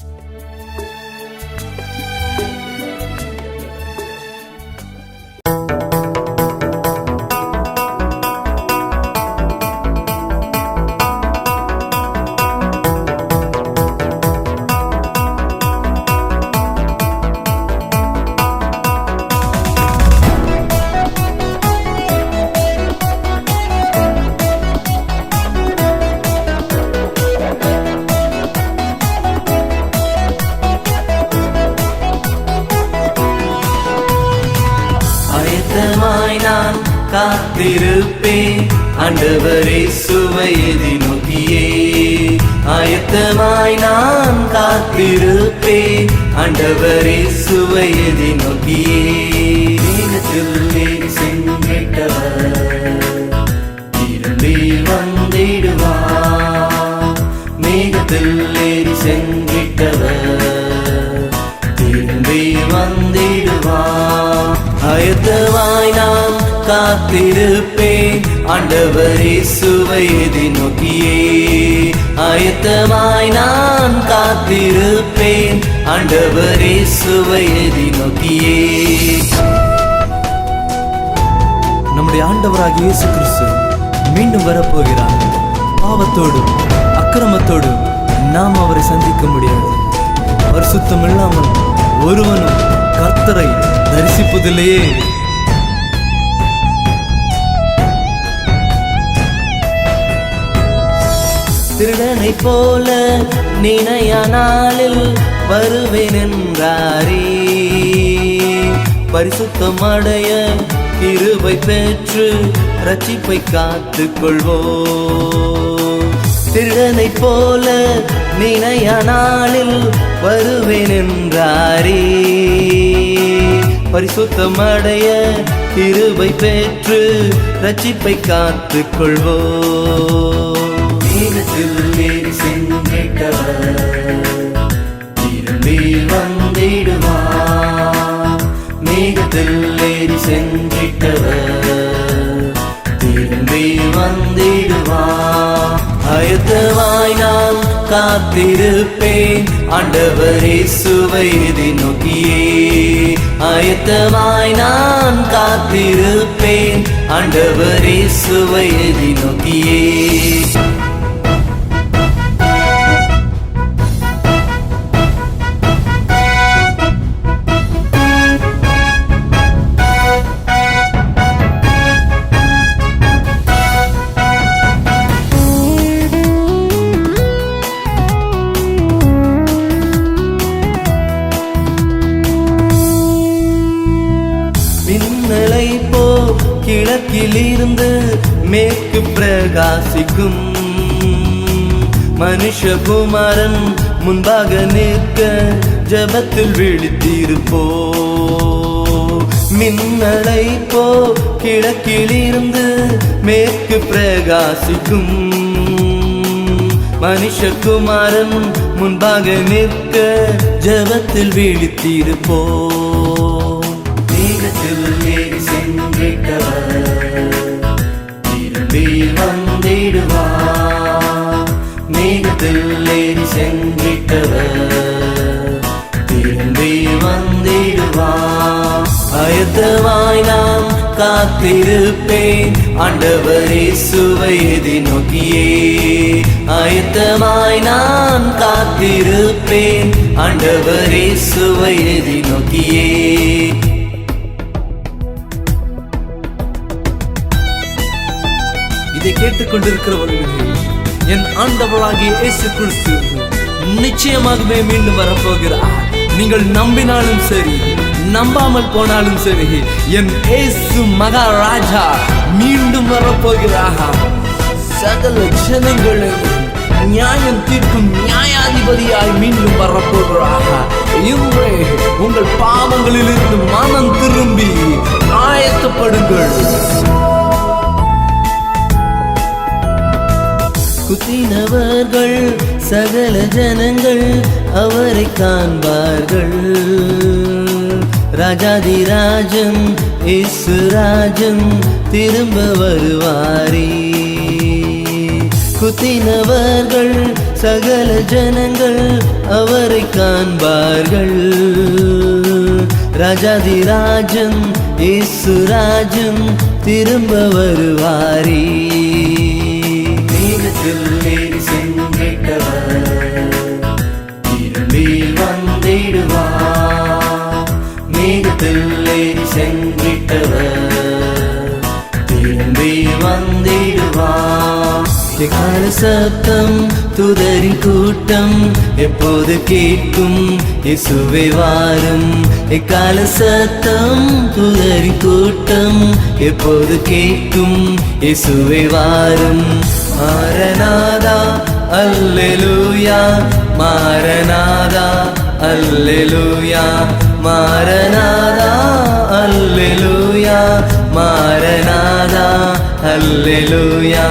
Bye. ஆயத்தமாய் நான் காத்திருப்பேன். ஆண்டவரே சுவையதி நோக்கியே. ஆயத்தமாய் நான் காத்திருப்பேன். ஆண்டவரே சுவையதி நோக்கியே. மேகத்தில் சென்றிட்டவர் திரும்பி வந்திடுவார். மேகத்தில் ஏறி சென்றிட்டவர் திரும்பி வந்திடுவார் பயத்தவாய் நாம் காத்திருப்பேன். ஆண்டவரே சுவையதி நோக்கியே. ஆயத்தமாய் நான் காத்திருப்பேன். ஆண்டவரே சுவையதி நோக்கியே. நம்முடைய ஆண்டவராக இயேசு கிறிஸ்து மீண்டும் வரப்போகிறார். பாவத்தோடும் அக்கிரமத்தோடும் நாம் அவரை சந்திக்க முடியாது. பரிசுத்தம் இல்லாமல் ஒருவனும் கர்த்தரை தரிசிப்பதில்லையே. திருடனை போல நினையானாலில் வருவேன் என்றாரே பரிசுத்தம் அடைய கிருபை பெற்று ரட்சிப்பை காத்து கொள்வோ திருடனை போல நினையானாலில் வருவேன் என்றாரே பரிசுத்தமடைய கிருபை பெற்று ரட்சிப்பை காத்து கொள்வோ மேகத்தில் திரும்பி வந்திடுவார் மேகத்தில் ஏறி சென்றிட்டவர். திரும்பி வந்திடுவார் அயத்தமாய் நான் காத்திருப்பேன் ஆண்டவரே சுவையதி நோக்கியே ஆயத்தமாய் நான் காத்திருப்பேன். ஆண்டவரே சுவையதி நோக்கியே. கிழக்கிலிருந்து மேற்கு பிரகாசிக்கும் மனுஷகுமாரன் முன்பாக நிற்க ஜபத்தில் விழித்திருப்போ. மின்னலை போ கிழக்கிலிருந்து மேற்கு பிரகாசிக்கும் மனுஷகுமாரன் முன்பாக நிற்க ஜபத்தில் விழித்திருப்போ. மேகத்தில் அயத்தமாய் நாம் காத்திருப்பேன். ஆண்டவரே சுவையதி நோக்கியே. ஆயத்தமாய் நான் காத்திருப்பேன். ஆண்டவரே சுவையதி நோக்கியே. இதை கேட்டுக்கொண்டிருக்கிறவர்களே என் ஆண்டவளாகிய இயேசு கிறிஸ்து நிச்சயமாகவே மீண்டும் வரப்போகிறார். நீங்கள் நம்பினாலும் சரி நம்பாமல் போனாலும் சரி என் இயேசு மகாராஜா மீண்டும் வரப்போகிறார்? சகல ஜனங்களும் நியாயம் தீர்க்கும் நியாயாதிபதியாய் மீண்டும் வரப்போகிறார்? இன்றே உங்கள் பாவங்களிலிருந்து மனம் திரும்பி ஆயத்தப்படுங்கள். குத்தினவர்கள் சகல ஜனங்கள் அவரை காண்பார்கள். ராஜாதிராஜன் இசுராஜன் திரும்ப வருவாரே. குத்தினவர்கள் சகல ஜனங்கள் அவரை காண்பார்கள். ராஜாதிராஜன் இயேசுராஜன் திரும்ப வருவாரே. வந்திடுவார் மேகத்தில் ஏறி சென்றிட்டவர். திரும்பி வந்திடுவார். எக்கால சத்தம் துதரின் கூட்டம் எப்போது கேட்கும்? இசுவை வாரும். எக்கால சத்தம் துதரின் கூட்டம் எப்போது கேட்கும்? இசுவை வாரும். மாரநாதா அல்லேலூயா. மாரநாதா அல்லேலூயா. மாரநாதா அல்லேலூயா. மாரநாதா அல்லேலூயா.